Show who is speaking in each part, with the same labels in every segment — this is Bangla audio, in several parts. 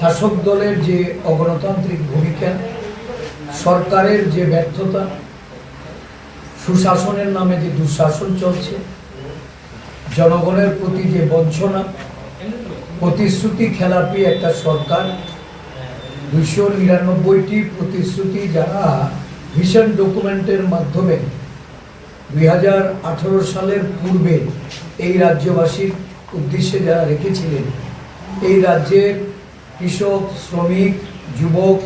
Speaker 1: শাসক দলের যে অগণতান্ত্রিক ভূমিকা, সরকারের যে ব্যর্থতা, সুশাসনের নামে যে দুঃশাসন চলছে, জনগণের প্রতি যে বঞ্চনা, প্রতিশ্রুতি খেলাপি একটা সরকার দুশো নিরানব্বইটি প্রতিশ্রুতি যারা ভিশন ডকুমেন্টের মাধ্যমে দুই হাজার আঠেরো সালের পূর্বে এই রাজ্যবাসীর উদ্দেশ্যে যারা রেখেছিলেন, এই রাজ্যের কৃষক, শ্রমিক, যুবক,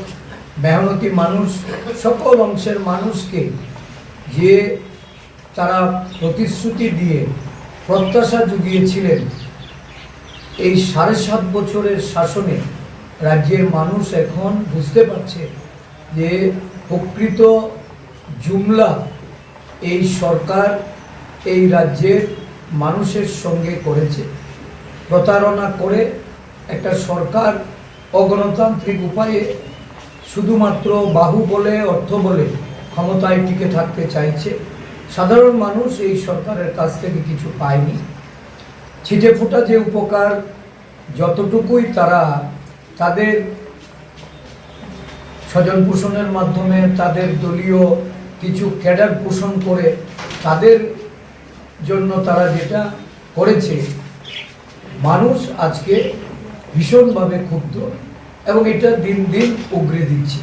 Speaker 1: মেহনতি মানুষ, সকল অংশের মানুষকে যে তারা প্রতিশ্রুতি দিয়ে প্রত্যাশা জুগিয়েছিলেন, এই সাড়ে সাত বছরের শাসনে রাজ্যের মানুষ এখন বুঝতে পারছে যে প্রকৃত জুমলা এই সরকার এই রাজ্যের মানুষের সঙ্গে করেছে। প্রতারণা করে একটা সরকার অগণতান্ত্রিক উপায়ে শুধুমাত্র বাহু বলে, অর্থ বলে ক্ষমতায় টিকে থাকতে চাইছে। সাধারণ মানুষ এই সরকারের কাছ থেকে কিছু পায়নি। ছিটে ফোটা যে উপকার যতটুকুই তারা তাদের স্বজন পোষণের মাধ্যমে, তাদের দলীয় কিছু ক্যাডার পোষণ করে তাদের জন্য তারা যেটা করেছে, মানুষ আজকে ভীষণভাবে ক্ষুব্ধ এবং এটা দিন দিন উগরে দিচ্ছে।